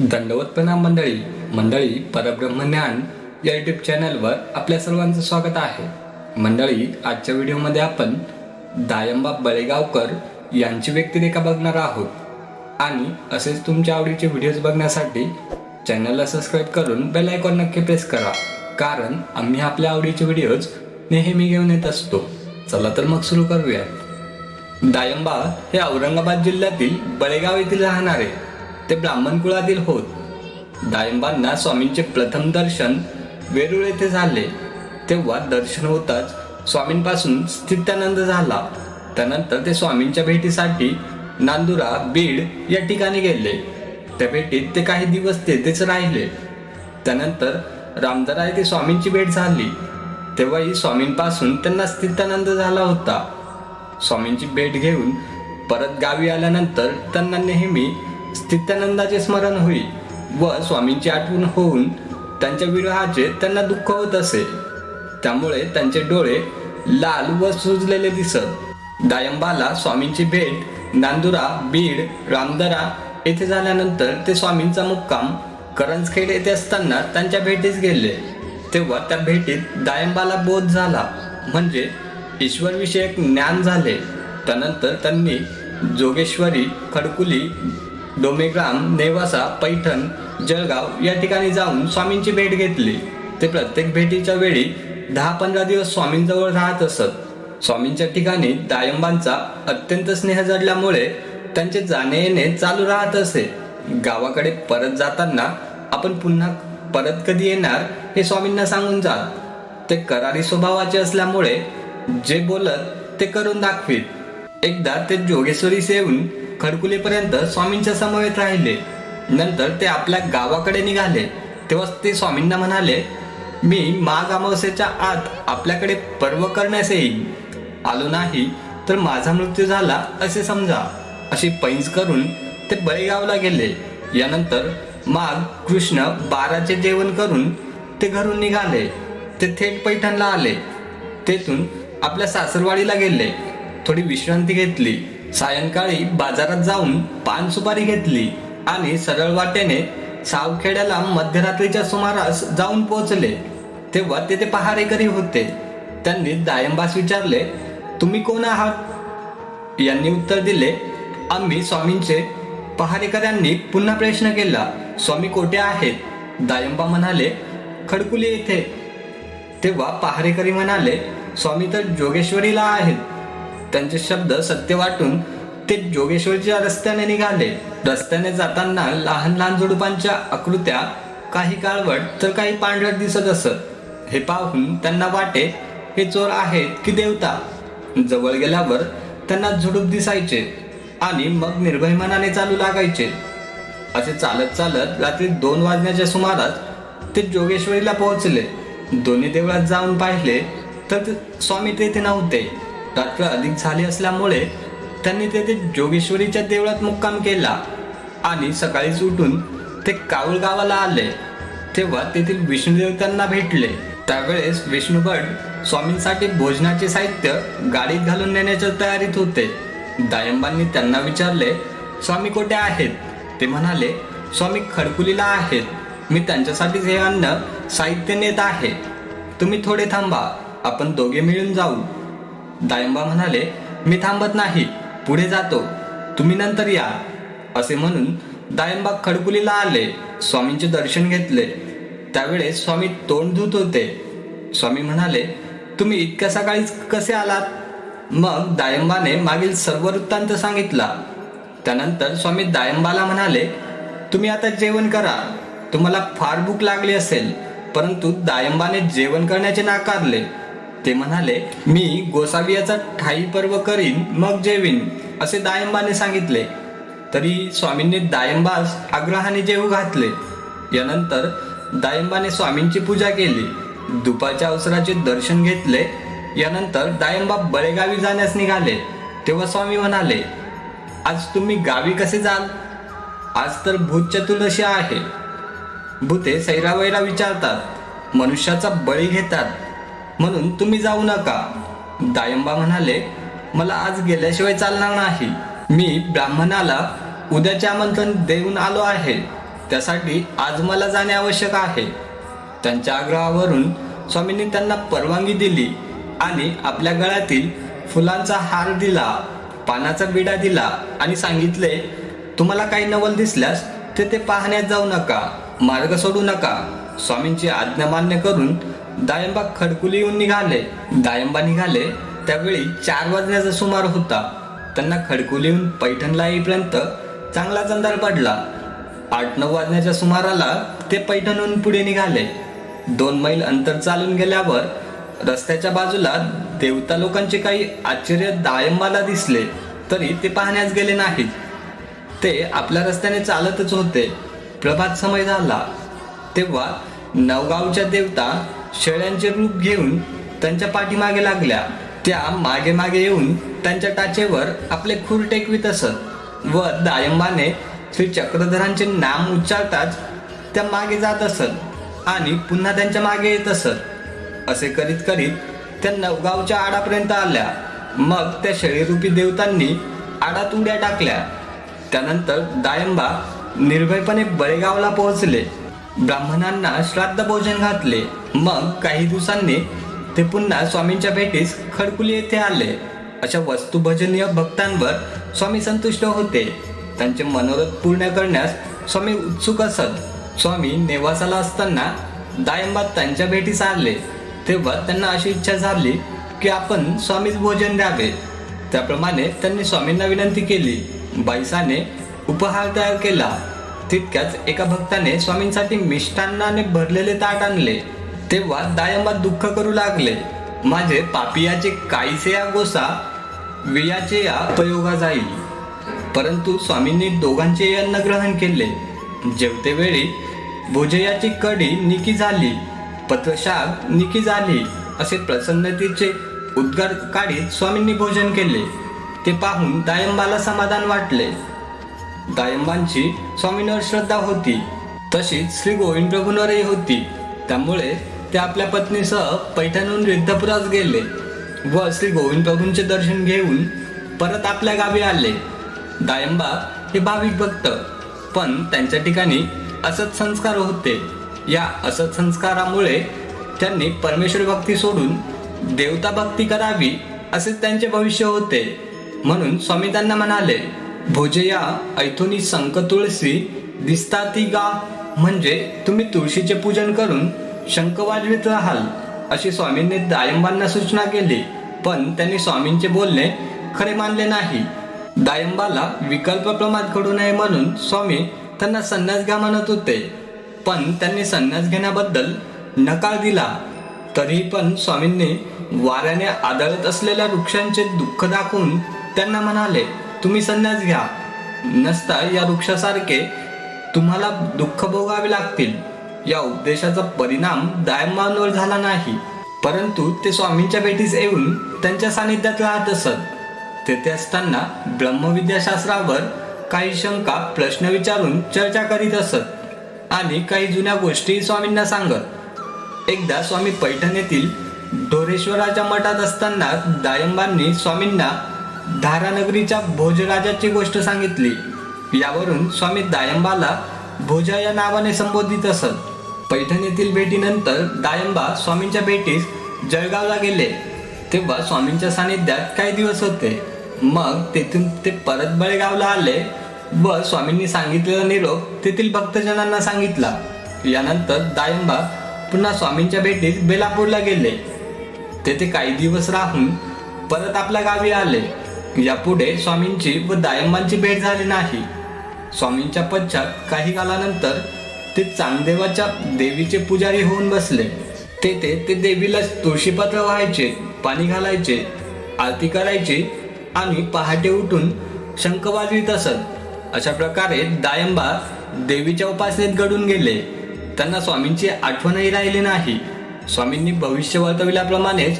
दंडवत प्रणाम मंडळी. मंडळी परब्रह्मज्ञान या युट्यूब चॅनलवर आपल्या सर्वांचं स्वागत आहे. मंडळी आजच्या व्हिडिओमध्ये आपण दायंबा बळेगावकर यांची व्यक्तिरेखा बघणार आहोत. आणि असेच तुमच्या आवडीचे व्हिडिओज बघण्यासाठी चॅनलला सबस्क्राईब करून बेल आयकॉन नक्की प्रेस करा. कारण आम्ही आपल्या आवडीचे व्हिडिओज नेहमी घेऊन येत असतो. चला तर मग सुरू करूया दायंबा हे औरंगाबाद जिल्ह्यातील बळेगाव येथील राहणारे. ते ब्राह्मण कुळातील होत. डाळिंबांना स्वामींचे प्रथम दर्शन वेरूळ येथे झाले. तेव्हा दर्शन होताच स्वामींपासून स्थित्यानंद झाला. त्यानंतर ते स्वामींच्या भेटीसाठी नांदुरा बीड या ठिकाणी गेले. त्या भेटीत ते काही दिवस तेथेच राहिले. त्यानंतर रामदरा येथे स्वामींची भेट झाली. तेव्हाही स्वामींपासून त्यांना स्थित्यानंद झाला होता. स्वामींची भेट घेऊन परत गावी आल्यानंतर त्यांना नेहमी स्थित्यानंदाचे स्मरण होई व स्वामींची आठवण होऊन त्यांच्या विरहाचे त्यांना दुःख होत असे. त्यामुळे त्यांचे डोळे लाल व सुजलेले दिसत. दायंबाला स्वामींची भेट नांदुरा बीड रामदरा येथे झाल्यानंतर ते स्वामींचा मुक्काम करंजखेड येथे असताना त्यांच्या भेटीस गेले. तेव्हा त्या भेटीत दायंबाला बोध झाला. म्हणजे ईश्वरविषयक ज्ञान झाले. त्यानंतर त्यांनी जोगेश्वरी खडकुली डोमेग्राम नेवासा पैठण जळगाव या ठिकाणी जाऊन स्वामींची भेट घेतली. ते प्रत्येक भेटीच्या वेळी दहा पंधरा दिवस स्वामींजवळ राहत असत. स्वामींच्या ठिकाणी दायंबांचा अत्यंत स्नेह जडल्यामुळे त्यांचे जाणे येणे चालू राहत असे. गावाकडे परत जाताना आपण पुन्हा परत कधी येणार हे स्वामींना सांगून जात. ते करारी स्वभावाचे असल्यामुळे जे बोलत ते करून दाखवीत. एकदा ते जोगेश्वरीस येऊन खडकुलेपर्यंत स्वामींच्या समवेत राहिले. नंतर ते आपल्या गावाकडे निघाले. तेव्हा ते स्वामींना म्हणाले मी माघ अमावस्येच्या आत आपल्याकडे पर्व करण्यास येईन. आलो नाही तर माझा मृत्यू झाला असे समजा. अशी पैंज करून ते बळेगावला गेले. यानंतर माघ कृष्ण बाराचे जेवण करून ते घरून निघाले. ते थेट पैठणला आले. तेथून आपल्या सासरवाडीला गेले. थोडी विश्रांती घेतली. सायंकाळी बाजारात जाऊन पान सुपारी घेतली आणि सरळ वाटेने सावखेड्याला मध्यरात्रीच्या सुमारास जाऊन पोहोचले. तेव्हा तेथे पहारेकरी होते. त्यांनी दायंबास विचारले तुम्ही कोण आहात? यांनी उत्तर दिले आम्ही स्वामींचे पहारेकऱ्यांनी पुन्हा प्रश्न केला स्वामी कोठे आहेत? दायंबा म्हणाले खडकुली येथे. तेव्हा पहारेकरी म्हणाले स्वामी तर जोगेश्वरीला आहेत. त्यांचे शब्द सत्य वाटून ते जोगेश्वरीच्या रस्त्याने निघाले. रस्त्याने जाताना लहान लहान झुडुपांच्या आकृत्या काही काळवट तर काही पांढरट दिसत असत. हे पाहून त्यांना वाटे हे चोर आहेत की देवता? जवळ गेल्यावर त्यांना झुडूप दिसायचे आणि मग निर्भय मनाने चालू लागायचे. असे चालत चालत रात्री दोन वाजण्याच्या सुमारास ते जोगेश्वरीला पोहोचले. दोन्ही देवळात जाऊन पाहिले तर स्वामी तेथे नव्हते. रात्र अधिक झाली असल्यामुळे त्यांनी तेथे जोगेश्वरीच्या देवळात मुक्काम केला. आणि सकाळीच उठून ते काऊळ गावाला आले. तेव्हा तेथील विष्णुदेव त्यांना भेटले. त्यावेळेस विष्णुभट स्वामींसाठी भोजनाचे साहित्य गाडीत घालून नेण्याच्या तयारीत होते. दायंबांनी त्यांना विचारले स्वामी कोठे आहेत? ते म्हणाले स्वामी खडकुलीला आहेत. मी त्यांच्यासाठीच हे अन्न साहित्य नेत आहे. तुम्ही थोडे थांबा. आपण दोघे मिळून जाऊ. दायंबा म्हणाले मी थांबत नाही पुढे जातो. तुम्ही नंतर या. असे म्हणून दायंबा खडकुलीला आले स्वामींचे दर्शन घेतले. त्यावेळेस स्वामी तोंड धुत होते. स्वामी म्हणाले तुम्ही इतक्या सकाळीच कसे आलात? मग दायंबाने मागील सर्व वृत्तांत सांगितला. त्यानंतर स्वामी दायंबाला म्हणाले तुम्ही आता जेवण करा. तुम्हाला फार भूक लागली असेल. परंतु दायंबाने जेवण करण्याचे नाकारले. ते म्हणाले मी गोसावियाचा ठाई पर्व करीन मग जेवीन असे दायंबाने सांगितले. तरी स्वामींनी दायंबास आग्रहाने जेवू घातले. यानंतर दायंबाने स्वामींची पूजा केली. दुपारच्या अवसराचे दर्शन घेतले. यानंतर दायंबा बळेगावी जाण्यास निघाले. तेव्हा स्वामी म्हणाले आज तुम्ही गावी कसे जाल? आज तर भूत चतुर्दशी आहे. भूते सैरावैरा विचारतात. मनुष्याचा बळी घेतात. म्हणून तुम्ही जाऊ नका. दायंबा म्हणाले मला आज गेल्याशिवाय चालणार नाही. मी ब्राह्मणाला उद्याचे आमंत्रण देऊन आलो आहे. त्यासाठी आज मला जाणे आवश्यक आहे. त्यांच्या आग्रहावरून स्वामींनी त्यांना परवानगी दिली आणि आपल्या गळ्यातील फुलांचा हार दिला पानाचा बिडा दिला आणि सांगितले तुम्हाला काही नवल दिसल्यास ते ते पाहण्यात जाऊ नका मार्ग सोडू नका. स्वामींची आज्ञा मान्य करून दायंबा खडकुली येऊन निघाले. दायंबा निघाले. त्यावेळी चार वाजण्याचा सुमार होता. त्यांना खडकुलीहून पैठणला येईपर्यंत चांगलाच अंधार पडला. आठ नऊ वाजण्याच्या सुमाराला ते पैठणहून पुढे निघाले. दोन मैल अंतर चालून गेल्यावर रस्त्याच्या बाजूला देवता लोकांचे काही आश्चर्य दायंबाला दिसले तरी ते पाहण्यास गेले नाहीत. ते आपल्या रस्त्याने चालतच होते. प्रभात समय झाला. तेव्हा नवगावच्या देवता शेळ्यांचे रूप घेऊन त्यांच्या पाठीमागे लागल्या. त्या मागे मागे येऊन त्यांच्या टाचेवर आपले खूर टेकवीत असत व दायंबाने श्री चक्रधरांचे नाम उच्चारताच त्या मागे जात असत आणि पुन्हा त्यांच्या मागे येत असत. असे करीत करीत त्या नवगावच्या आडापर्यंत आल्या. मग त्या शेळीरूपी देवतांनी आडात उड्या टाकल्या. त्यानंतर दायंबा निर्भयपणे बळेगावला पोहोचले. ब्राह्मणांना श्राद्ध भोजन घातले. मग काही दिवसांनी ते पुन्हा स्वामींच्या भेटीस खडकुली येथे आले. अशा वस्तुभजनीय भक्तांवर स्वामी संतुष्ट होते. त्यांचे मनोरथ पूर्ण करण्यास स्वामी उत्सुक असत. स्वामी नेवासाला असताना दायंबा त्यांच्या भेटीस आले. तेव्हा त्यांना अशी इच्छा झाली की आपण स्वामीच भोजन द्यावे. त्याप्रमाणे त्यांनी स्वामींना विनंती केली. बाईसाने उपहार तयार केला. तितक्याच एका भक्ताने स्वामींसाठी मिष्टान्नाने भरलेले ताट आणले. तेव्हा दायंबा दुःख करू लागले. माझे पापियाचे काहीसे या गोसा वियाचे या उपयोगा जाईल. परंतु स्वामींनी दोघांचे अन्न ग्रहण केले. जेवतेवेळी भुजयाची कडी निकी झाली पत्रशाक निकी झाली असे प्रसन्नतेचे उद्गार काढीत स्वामींनी भोजन केले. ते पाहून दायंबाला समाधान वाटले. दायंबांची स्वामींवर श्रद्धा होती. तशीच श्री गोविंद प्रभूंवरही होती. त्यामुळे ते आपल्या पत्नीसह पैठणहून रिद्धपुरास गेले व श्री गोविंद प्रभूंचे दर्शन घेऊन परत आपल्या गावी आले. दायंबा हे भाविक भक्त पण त्यांच्या ठिकाणी असत संस्कार होते. या असत संस्कारामुळे त्यांनी परमेश्वर भक्ती सोडून देवता भक्ती करावी असे त्यांचे भविष्य होते. म्हणून स्वामी त्यांना म्हणाले भोजया ऐथुनी संक तुळसी दिसता ती गा. म्हणजे तुम्ही तुळशीचे पूजन करून शंख वाजवित राहाल अशी स्वामींनी दायंबांना सूचना केली. पण त्यांनी स्वामींचे बोलणे खरे मानले नाही. दायंबाला विकल्प प्रमाद घडू नये म्हणून स्वामी त्यांना संन्यास घ्या म्हणत होते. पण त्यांनी संन्यास घेण्याबद्दल नकार दिला. तरी पण स्वामींनी वाऱ्याने आदळत असलेल्या वृक्षांचे दुःख दाखवून त्यांना म्हणाले तुम्ही संन्यास घ्या. नसता या वृक्षासारखे तुम्हाला दुःख भोगावे लागतील. या उपदेशाचा परिणाम दायमानवर झाला नाही. परंतु ते स्वामींच्या भेटीस येऊन त्यांच्या सानिध्यात राहत असत. तेथे असताना ब्रह्मविद्याशास्त्रावर काही शंका प्रश्न विचारून चर्चा करीत असत. आणि काही जुन्या गोष्टी स्वामींना सांगत. एकदा स्वामी पैठण येथील ढोरेश्वराच्या मठात असताना दायंबांनी स्वामींना धारानगरीच्या भोजराजाची गोष्ट सांगितली. यावरून स्वामी दायंबाला भोजा या नावाने संबोधित असत. पैठण येथील भेटीनंतर दायंबा स्वामींच्या भेटीस जळगावला गेले. तेव्हा स्वामींच्या सानिध्यात काही दिवस होते. मग तेथून ते परत बळेगावला आले व स्वामींनी सांगितलेला निरोप तेथील भक्तजनांना सांगितला. यानंतर दायंबा पुन्हा स्वामींच्या भेटीत बेलापूरला गेले. तेथे काही दिवस राहून परत आपल्या गावी आले. यापुढे स्वामींची व दायंबांची भेट झाली नाही. स्वामींच्या पश्चात काही कालानंतर ते चांगदेवाच्या देवीचे पुजारी होऊन बसले. तेथे ते देवीला तुळशीपत्र व्हायचे पाणी घालायचे आरती करायची आणि पहाटे उठून शंख वाजवीत असत. अशा प्रकारे दायंबा देवीच्या उपासनेत घडून गेले. त्यांना स्वामींची आठवणही राहिली नाही. स्वामींनी भविष्य वर्तविल्याप्रमाणेच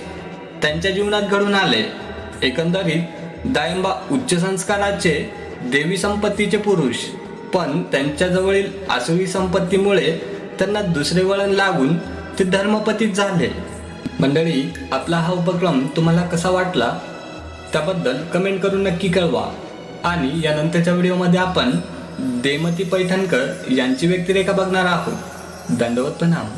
त्यांच्या जीवनात घडून आले. एकंदरीत दाईंबा उच्च संस्काराचे देवी संपत्तीचे पुरुष. पण त्यांच्याजवळील आसुरी संपत्तीमुळे त्यांना दुसरे वळण लागून ते धर्मपतीत झाले. मंडळी आपला हा उपक्रम तुम्हाला कसा वाटला? त्याबद्दल कमेंट करून नक्की कळवा. आणि यानंतरच्या व्हिडिओमध्ये आपण देमती पैठणकर यांची व्यक्तिरेखा बघणार आहोत. दंडवत प्रणाम.